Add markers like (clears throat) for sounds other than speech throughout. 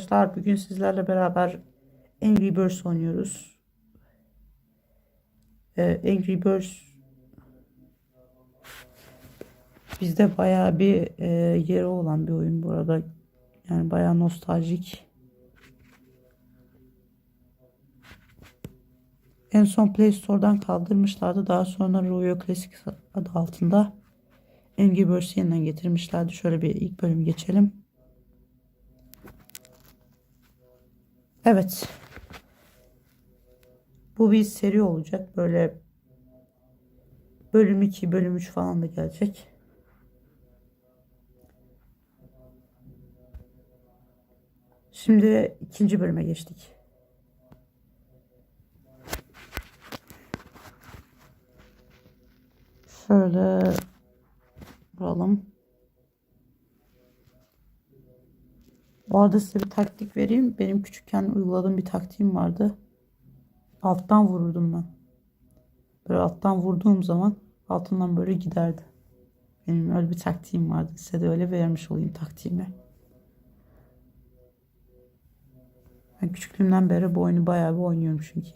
Arkadaşlar bugün sizlerle beraber Angry Birds oynuyoruz. Ee, Angry Birds bizde bayağı bir e, yeri olan bir oyun bu arada. Yani bayağı nostaljik. En son Play Store'dan kaldırmışlardı. Daha sonra Royal Classic adı altında Angry Birds'i yeniden getirmişlerdi. Şöyle bir ilk bölüm geçelim. Evet. Bu bir seri olacak. Böyle bölüm 2, bölüm 3 falan da gelecek. Şimdi ikinci bölüme geçtik. Şöyle vuralım. Bu arada size bir taktik vereyim. Benim küçükken uyguladığım bir taktiğim vardı. Alttan vururdum ben. Böyle alttan vurduğum zaman altından böyle giderdi. Benim öyle bir taktiğim vardı. Size de öyle vermiş olayım taktiğimi. Ben küçüklüğümden beri bu oyunu bayağı bir oynuyorum çünkü.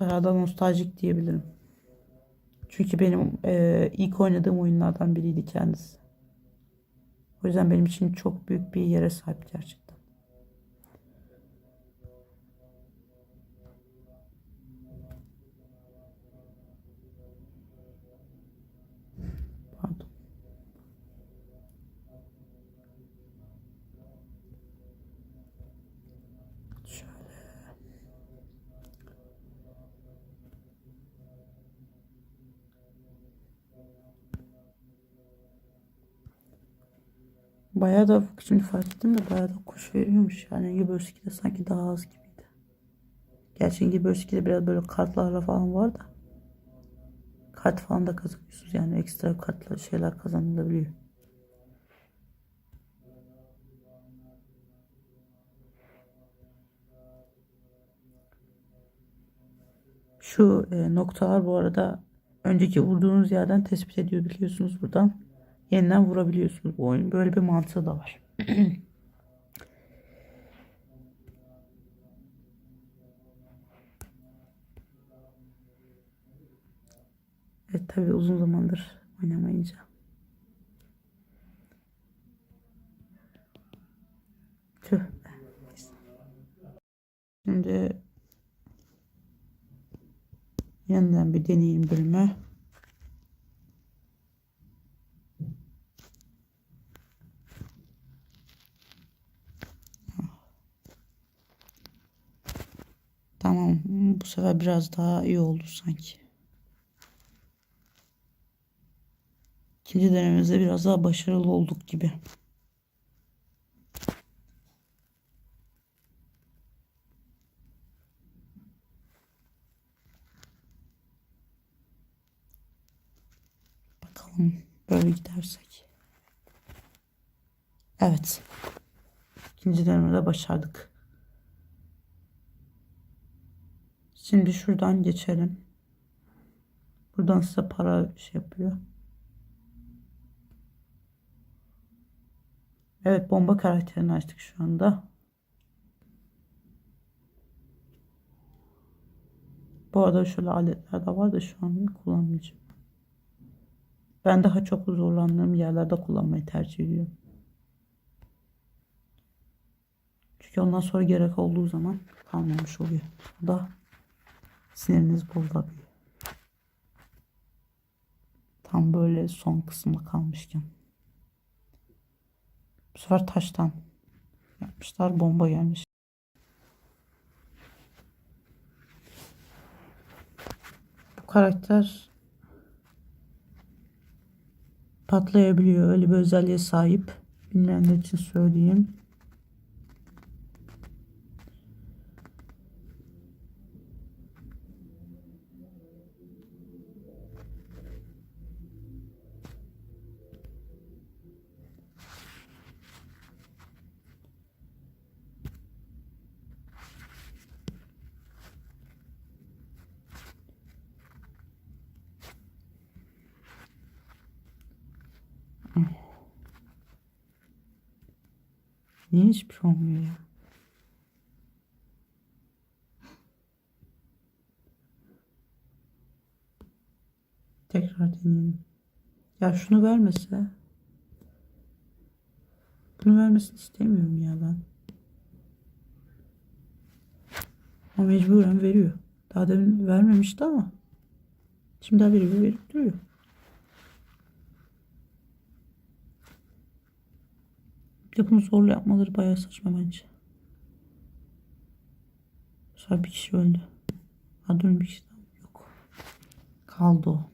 Bayağı da nostaljik diyebilirim. Çünkü benim e, ilk oynadığım oyunlardan biriydi kendisi. O yüzden benim için çok büyük bir yere sahip gerçekten. Bayağı da şimdi fark ettim de bayağı da kuş veriyormuş. Yani Engin de sanki daha az gibiydi. Gerçi Engin de biraz böyle kartlarla falan var da. Kart falan da kazanıyorsunuz. Yani ekstra kartla şeyler kazanılabiliyor. Şu e, noktalar bu arada önceki vurduğunuz yerden tespit ediyor biliyorsunuz buradan yeniden vurabiliyorsunuz bu oyun. Böyle bir mantığı da var. (clears throat) evet tabi uzun zamandır oynamayınca. Şimdi yeniden bir deneyim bölümü. Tamam bu sefer biraz daha iyi oldu sanki. İkinci denememizde biraz daha başarılı olduk gibi. Bakalım böyle gidersek. Evet. İkinci denemede başardık. Şimdi şuradan geçelim. Buradan size para şey yapıyor. Evet bomba karakterini açtık şu anda. Bu arada şöyle aletler de var da şu an kullanmayacağım. Ben daha çok zorlandığım yerlerde kullanmayı tercih ediyorum. Çünkü ondan sonra gerek olduğu zaman kalmamış oluyor. Bu da siniriniz bozulabiliyor. Tam böyle son kısımda kalmışken. Bu sefer taştan yapmışlar. Bomba gelmiş. Bu karakter patlayabiliyor. Öyle bir özelliğe sahip. Bilmeyenler için söyleyeyim. Niye hiçbir şey olmuyor ya? Tekrar deneyelim. Ya şunu vermese. Bunu vermesini istemiyorum ya ben. Ama mecburen veriyor. Daha demin vermemişti ama. Şimdi veriyor verip duruyor. Bunu zorla yapmaları bayağı saçma bence. Sonra bir kişi öldü. Ha dur bir kişi yok. Kaldı o.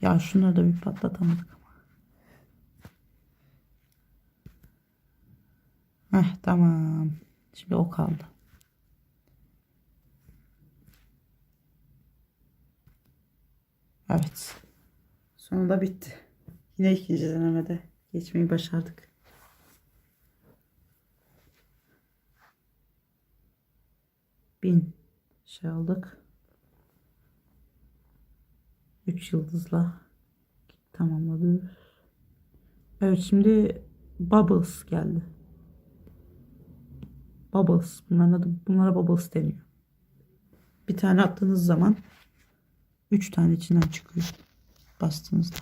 Ya şunları da bir patlatamadık ama. Heh tamam. Şimdi o kaldı. Evet. Sonunda bitti. Yine ikinci denemede geçmeyi başardık. Bin şey aldık. Üç yıldızla tamamladık. Evet şimdi Bubbles geldi. Bubbles. Bunların adı, bunlara Bubbles deniyor. Bir tane attığınız zaman üç tane içinden çıkıyor. Bastığınızda.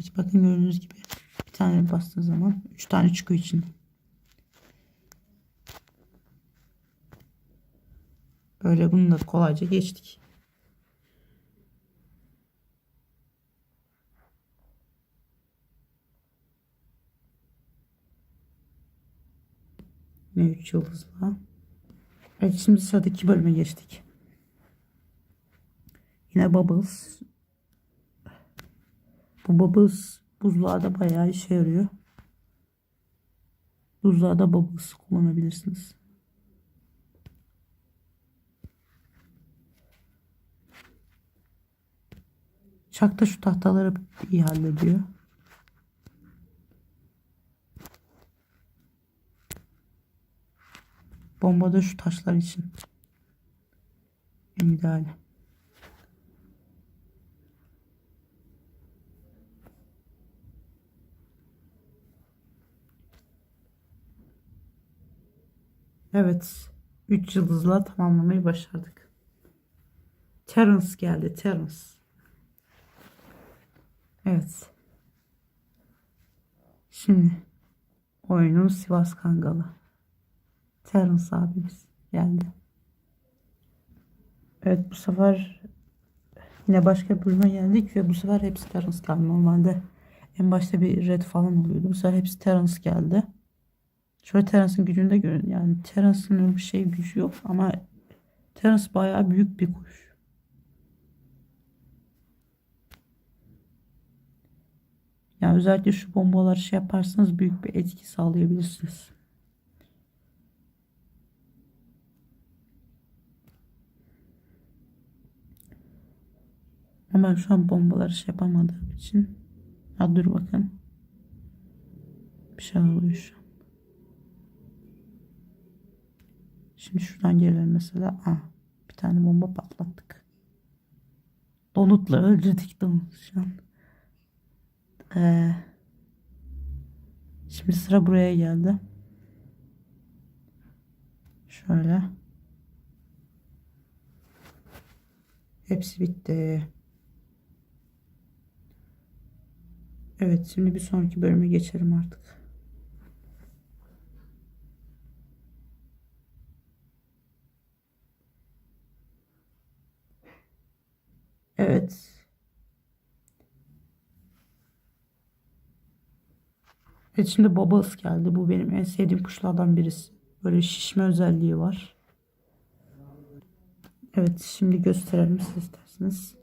Evet bakın gördüğünüz gibi bir tane bastığınız zaman üç tane çıkıyor içinden. Böyle bunu da kolayca geçtik. Yine 3 yıldızla. Evet şimdi sıradaki bölüme geçtik. Yine Bubbles. Bu Bubbles buzluğa bayağı işe yarıyor. Buzluğa da Bubbles kullanabilirsiniz. Çakta şu tahtaları iyi hallediyor. Bomba da şu taşlar için. En Evet. 3 yıldızla tamamlamayı başardık. Terence geldi. Terence. Evet. Şimdi oyunun Sivas Kangalı. Terence abimiz geldi. Evet bu sefer yine başka bir bölüme geldik ve bu sefer hepsi Terence geldi. Normalde en başta bir red falan oluyordu. Bu sefer hepsi Terence geldi. Şöyle Terence'ın gücünü de görün. Yani Terence'ın bir şey gücü yok ama Terence bayağı büyük bir kuş. Yani özellikle şu bombaları şey yaparsanız büyük bir etki sağlayabilirsiniz. Ama şu an bombaları şey yapamadığım için. Ha dur bakın. Bir şey oluyor şu Şimdi şuradan gelelim mesela. Ah, bir tane bomba patlattık. Donutla öldürdük donut şu an. Ee, şimdi sıra buraya geldi. Şöyle. Hepsi bitti. Evet şimdi bir sonraki bölüme geçelim artık. Evet. Evet şimdi Bubbles geldi. Bu benim en sevdiğim kuşlardan birisi. Böyle şişme özelliği var. Evet şimdi gösterelim siz isterseniz.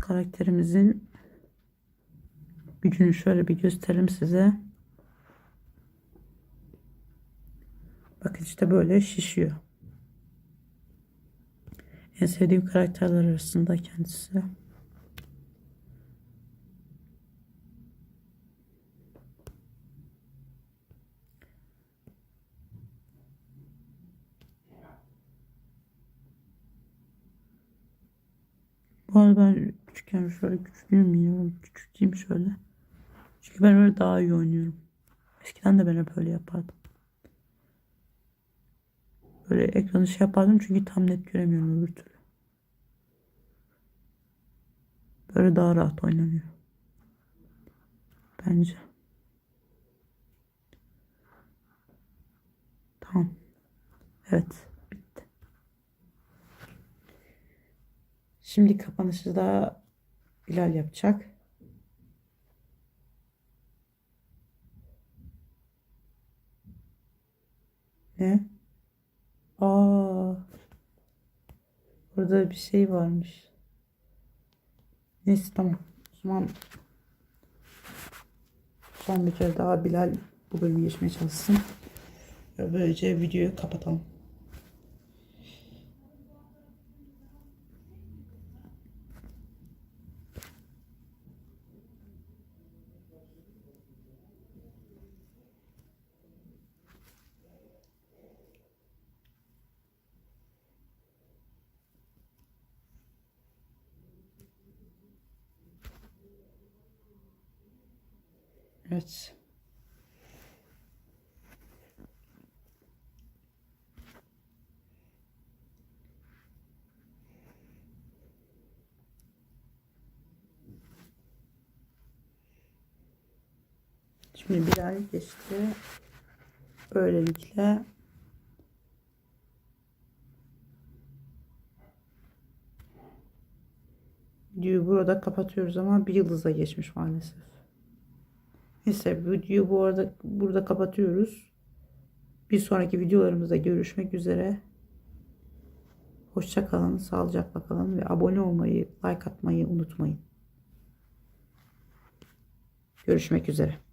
Karakterimizin gücünü şöyle bir gösterelim size. Bakın işte böyle şişiyor. En sevdiğim karakterler arasında kendisi. Bu arada ben küçükken şöyle küçüleyim yine küçülteyim şöyle. Çünkü ben öyle daha iyi oynuyorum. Eskiden de ben hep öyle yapardım. Böyle ekranı şey yapardım çünkü tam net göremiyorum öbür türlü. Böyle daha rahat oynanıyor. Bence. Tamam. Evet. Bitti. Şimdi kapanışı da Bilal yapacak. Ne? Aa. Burada bir şey varmış. Neyse tamam. O zaman son bir kere daha Bilal bu bölümü geçmeye çalışsın. Böylece videoyu kapatalım. Evet. Şimdi bir ay geçti. Böylelikle videoyu burada kapatıyoruz ama bir yıldıza geçmiş maalesef. Neyse videoyu bu arada burada kapatıyoruz. Bir sonraki videolarımızda görüşmek üzere. Hoşça kalın, sağlıcakla kalın ve abone olmayı, like atmayı unutmayın. Görüşmek üzere.